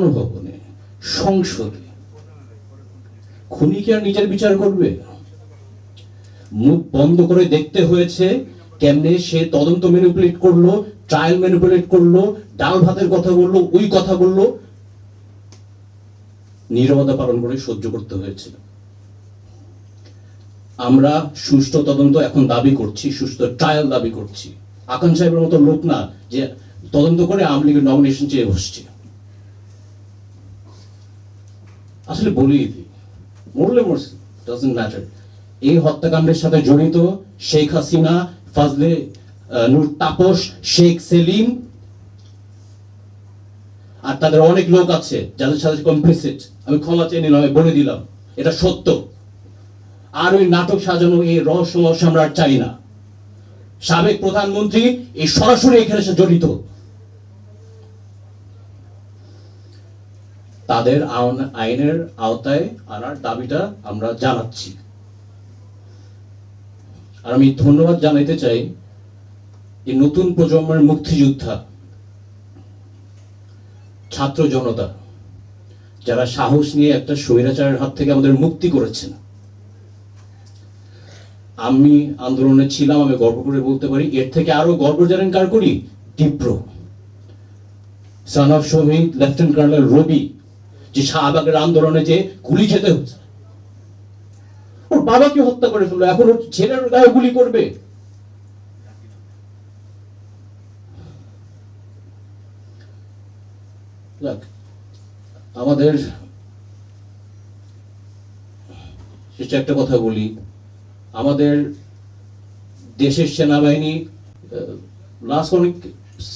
গণভবনে, সংসদে। খুনি কি আর নিজের বিচার করবে মুখ বন্ধ করে দেখতে হয়েছে কেমনে সে তদন্ত ম্যানিপুলেট করল, ট্রায়াল ম্যানিপুলেট করল, ডাল ভাতের কথা বলল, ওই কথা বলল। নীরবতা পালন করে সহ্য করতে হয়েছিল। আমরা সুষ্ঠু তদন্ত এখন দাবি করছি, সুষ্ঠু ট্রায়াল দাবি করছি। আকান সাহেবের মতো লোক না যে তদন্ত করে আওয়ামী লীগের নমিনেশন চেয়ে বসছে। আসলে বলি দিই। মরলে মরছে ডাজন্ট ম্যাটার এই হত্যাকাণ্ডের সাথে জড়িত শেখ হাসিনা, ফাজলে নূর তাপস, শেখ সেলিম, আর তাদের অনেক লোক আছে যাদের সাথে কমপ্লিসিট আমি ক্ষমা চেয়ে নিলাম, আমি বলে দিলাম, এটা সত্য। আর ওই নাটক সাজানো, এই রহস্য আমরা চাই না সাবেক প্রধানমন্ত্রী এই সরাসরি এখানে এসে জড়িত। তাদের আইনের আওতায় আনার দাবিটা আমরা জানাচ্ছি। আর আমি ধন্যবাদ জানাইতে চাই এই নতুন প্রজন্মের মুক্তিযোদ্ধা, ছাত্র জনতা, যারা সাহস নিয়ে একটা স্বৈরাচারের হাত থেকে আমাদের মুক্তি করেছেন। আমি আন্দোলনে ছিলাম, আমি গর্ব করে বলতে পারি, এর থেকে আরও গর্ব জানেন কার করি? তীব্র সান অফ শহীদ লেফটেন্যান্ট কর্নেল রবি যে শাহবাগের আন্দোলনে যে গুলি খেতে হচ্ছে। ওর বাবাকে হত্যা করে ফেলল, এখন ওর ছেলের গায়ে গুলি করবে। আমাদের শেষে একটা কথা বলি। আমাদের দেশের সেনাবাহিনী লাস্ট অনেক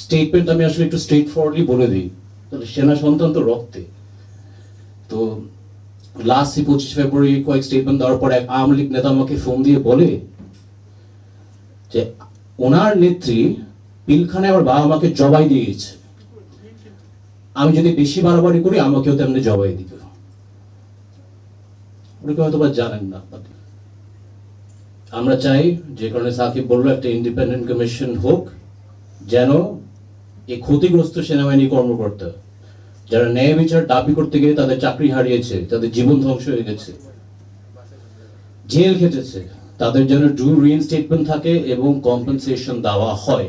স্টেটমেন্ট আমি আসলে একটু স্ট্রেট ফরওয়ার্ডলি বলে দিই। তাহলে সেনা সন্তান তো রক্তে। তো লাস্ট পঁচিশ ফেব্রুয়ারি কয়েক স্টেটমেন্ট দেওয়ার পর এক আওয়ামী লীগ নেতা আমাকে ফোন দিয়ে বলে যে, ওনার নেত্রী পিলখানে আমার বাবা মাকে জবাই দিয়ে গেছে। আমি যদি বেশি বাড়াবাড়ি করি, আমাকেও তেমনি জবাই দিবে। অনেকে হয়তো বা জানেন না আমরা চাই যে কারণে সাকিব বলল, একটা ইন্ডিপেন্ডেন্ট কমিশন হোক, যেন এই ক্ষতিগ্রস্ত সেনাবাহিনী কর্মকর্তা যারা ন্যায় বিচার দাবি করতে গিয়ে তাদের চাকরি হারিয়েছে, তাদের জীবন ধ্বংস হয়ে গেছে, জেল খেটেছে, তাদের যেন ডু রিইনস্টেটমেন্ট থাকে এবং কম্পেনসেশন দেওয়া হয়।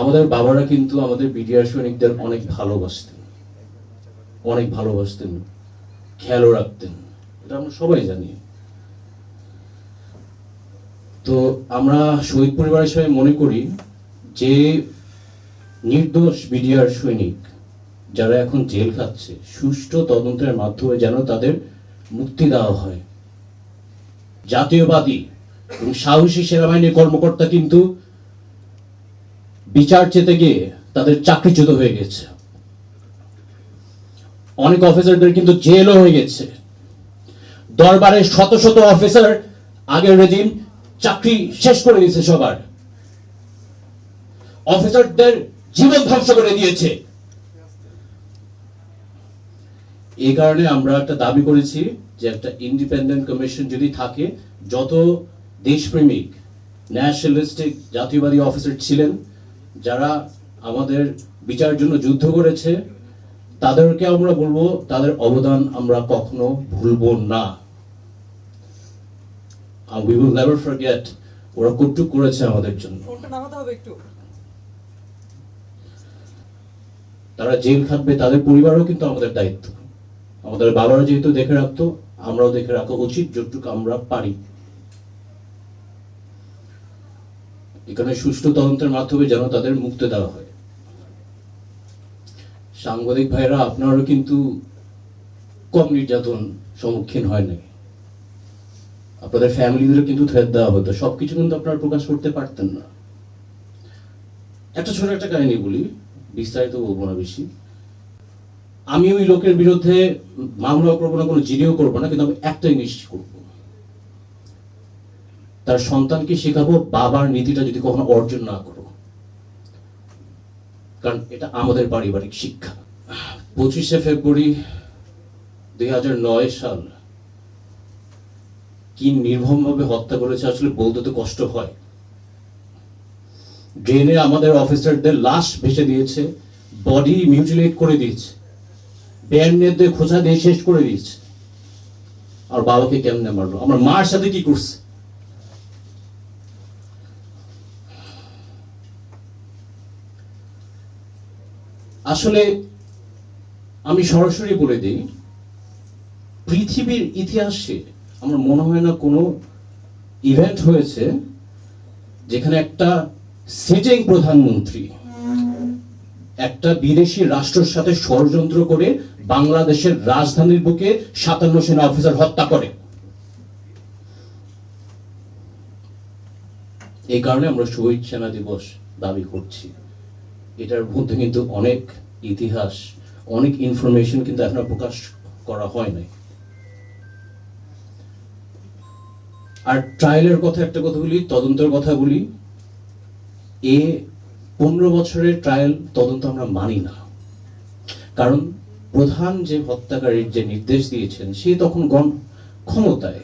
আমাদের বাবারা কিন্তু আমাদের বিডিআর সৈনিকদের অনেক ভালোবাসতেন অনেক ভালোবাসতেন, খেয়ালও রাখতেন, এটা আমরা সবাই জানি। তো আমরা শহীদ পরিবারের হিসেবে মনে করি যে নির্দোষ বিডিআর সৈনিক যারা এখন জেল খাচ্ছে, সুষ্ঠু তদন্তের মাধ্যমে যেন তাদের মুক্তি দেওয়া হয়। জাতীয়বাদী এবং সাহসী সেনাবাহিনীর কর্মকর্তা কিন্তু বিচার চেতে গিয়ে তাদের চাকরিচ্যুত হয়ে গেছে। অনেক অফিসারদের কিন্তু জেলও হয়ে গেছে। দরবারে শত শত অফিসার, আগের রেজিম, চাকরি শেষ করে দিয়েছে সবার। অফিসারদের জীবন ধ্বংস করে দিয়েছে। এই কারণে আমরা একটা দাবি করেছি যে একটা ইন্ডিপেন্ডেন্ট কমিশন যদি থাকে, যত দেশপ্রেমিক ন্যাশনালিস্টিক জাতীয়বাদী অফিসার ছিলেন, যারা আমাদের বিচারের জন্য যুদ্ধ করেছে, তাদেরকে আমরা বলব, তাদের অবদান আমরা কখনো ভুলবো না। উই উইল নেভার ফরগেট ওরা কটুক করেছে আমাদের জন্য। তারা জেল খাটবে, তাদের পরিবারও কিন্তু আমাদের দায়িত্ব। আমাদের বাবারা যেহেতু দেখে রাখতো, আমরাও দেখে রাখা উচিত যতটুকু আমরা পারি। এখানে সুষ্ঠু তদন্তের মাধ্যমে যেন তাদের মুক্তি দেওয়া হয়। সাংবাদিক ভাইরা আপনারও কিন্তু কম নির্যাতন সম্মুখীন হয় নাই। আপনাদের ফ্যামিলিদেরও কিন্তু থ্রেট দেওয়া হতো। সবকিছু কিন্তু আপনারা প্রকাশ করতে পারতেন না। একটা ছোট একটা কাহিনী বলি। বিস্তারিত বলব না বেশি। আমি ওই লোকের বিরুদ্ধে মামলা করব না, কোনো জিডিও করব না, কিন্তু আমি একটা জিনিস করব। তার সন্তানকে শেখাবো, বাবার নীতিটা যদি কখনো অর্জন না করো। কারণ এটা আমাদের পারিবারিক শিক্ষা। পঁচিশে ফেব্রুয়ারি দুই হাজার নয় সাল, কি নির্মমভাবে হত্যা করেছে আসলে বলতে তো কষ্ট হয়। ড্রেনে আমাদের অফিসারদের লাশ ভেসে দিয়েছে বডি মিউটিলেট করে দিয়েছে ব্যান্ডের খোঁচা দিয়ে শেষ করে দিয়েছে। আর বাবাকে কেমনে মারলো? আমার মার সাথে কি করছে? আসলে আমি সরাসরি বলে দিই, পৃথিবীর ইতিহাসে আমার মনে হয় না কোনো ইভেন্ট হয়েছে যেখানে একটা সিটিং প্রধানমন্ত্রী একটা বিদেশি রাষ্ট্রের সাথে ষড়যন্ত্র করে বাংলাদেশের রাজধানীর বুকে সাতান্ন সেনা অফিসার হত্যা করে। এই কারণে আমরা শহীদ সেনা দিবস দাবি করছি। এটার মধ্যে কিন্তু অনেক ইতিহাস, অনেক ইনফরমেশন কিন্তু এখনও প্রকাশ করা হয় নাই। আর ট্রায়ালের কথা একটা কথা বলি, তদন্তের কথা বলি এ পনেরো বছরের ট্রায়াল তদন্ত আমরা মানি না। কারণ প্রধান যে হত্যাকারীর যে নির্দেশ দিয়েছেন, সে তখন গণ ক্ষমতায়